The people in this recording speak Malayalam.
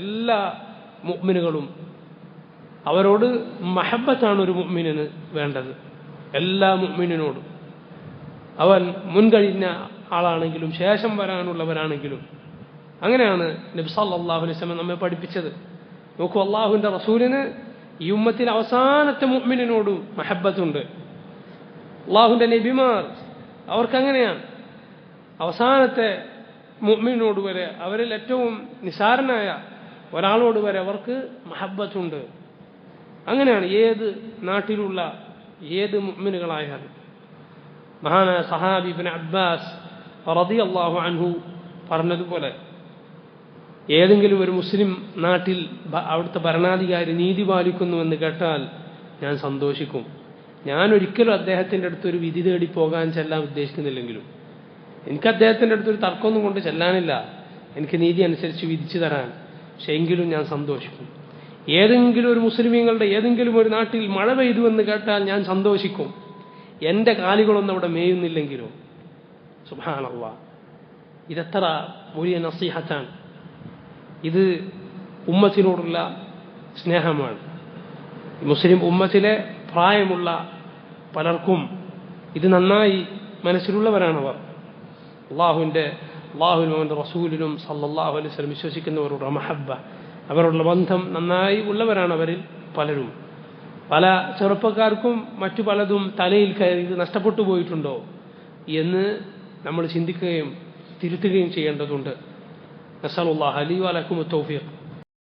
എല്ലാ മുഗ്മിനുകളും അവരോട് മഹബത്താണ് ഒരു മുഗ്മിനിന് വേണ്ടത്. എല്ലാ മുഗ്മിനോടും അവൻ മുൻകഴിഞ്ഞ ആളാണെങ്കിലും ശേഷം വരാനുള്ളവരാണെങ്കിലും. അങ്ങനെയാണ് നബി സല്ലല്ലാഹു അലൈഹി വസല്ലം നമ്മെ പഠിപ്പിച്ചത്. നോക്കൂ അള്ളാഹുവിന്റെ റസൂലിന് ഈ ഉമ്മത്തിൽ അവസാനത്തെ മുഅ്മിനിനോടും മഹബത്തുണ്ട്. അള്ളാഹുവിന്റെ നബിമാർ അവർക്കങ്ങനെയാണ് അവസാനത്തെ മുഅ്മിനോട് വരെ അവരിൽ ഏറ്റവും നിസാരനായ ഒരാളോട് വരെ അവർക്ക് മഹബത്തുണ്ട്. അങ്ങനെയാണ് ഏത് നാട്ടിലുള്ള ഏത് മുഅ്മിനുകളായാലും. മഹാനായ സഹാബി ഇബ്നു അബ്ബാസ് റളിയല്ലാഹു അൻഹു പറഞ്ഞതുപോലെ ഏതെങ്കിലും ഒരു മുസ്ലിം നാട്ടിൽ അവിടുത്തെ ഭരണാധികാരി നീതി പാലിക്കുന്നുവെന്ന് കേട്ടാൽ ഞാൻ സന്തോഷിക്കും. ഞാൻ ഒരിക്കലും അദ്ദേഹത്തിന്റെ അടുത്തൊരു വിധി തേടി പോകാൻ ചെല്ലാൻ ഉദ്ദേശിക്കുന്നില്ലെങ്കിലും. എനിക്ക് അദ്ദേഹത്തിന്റെ അടുത്തൊരു തർക്കമൊന്നും കൊണ്ട് ചെല്ലാനില്ല. എനിക്ക് നീതി അനുസരിച്ച് വിധിച്ചു തരാൻ. പക്ഷെ എങ്കിലും ഞാൻ സന്തോഷിക്കും. ഏതെങ്കിലും ഒരു മുസ്ലിമീങ്ങളുടെ ഏതെങ്കിലും ഒരു നാട്ടിൽ മഴ പെയ്തുവെന്ന് കേട്ടാൽ ഞാൻ സന്തോഷിക്കും. എന്റെ കാലുകളൊന്നും അവിടെ മേയുന്നില്ലെങ്കിലും? സുബാനല്ല ഇതെത്ര വലിയ നസീഹത്താണ്. ഇത് ഉമ്മത്തിനോടുള്ള സ്നേഹമാണ്. മുസ്ലിം ഉമ്മത്തിലെ പ്രായമുള്ള പലർക്കും ഇത് നന്നായി മനസ്സിലുള്ളവരാണവർ. അള്ളാഹുവിന്റെ അള്ളാഹുവിനും അവന്റെ റസൂലിനും സല്ലാഹു അലൈഹി വസല്ലം വിശ്വസിക്കുന്നവരുടെ മഹബ്ബ. അവരുടെ ബന്ധം നന്നായി ഉള്ളവരാണ് അവരിൽ പലരും. പല ചെറുപ്പക്കാർക്കും മറ്റു പലതും തലയിൽ കയറി നഷ്ടപ്പെട്ടു പോയിട്ടുണ്ടോ എന്ന് നമ്മൾ ചിന്തിക്കുകയും തിരുത്തുകയും ചെയ്യേണ്ടതുണ്ട്. നസലുല്ലാഹ് അലി വലക്കും തൗഫീഖ്.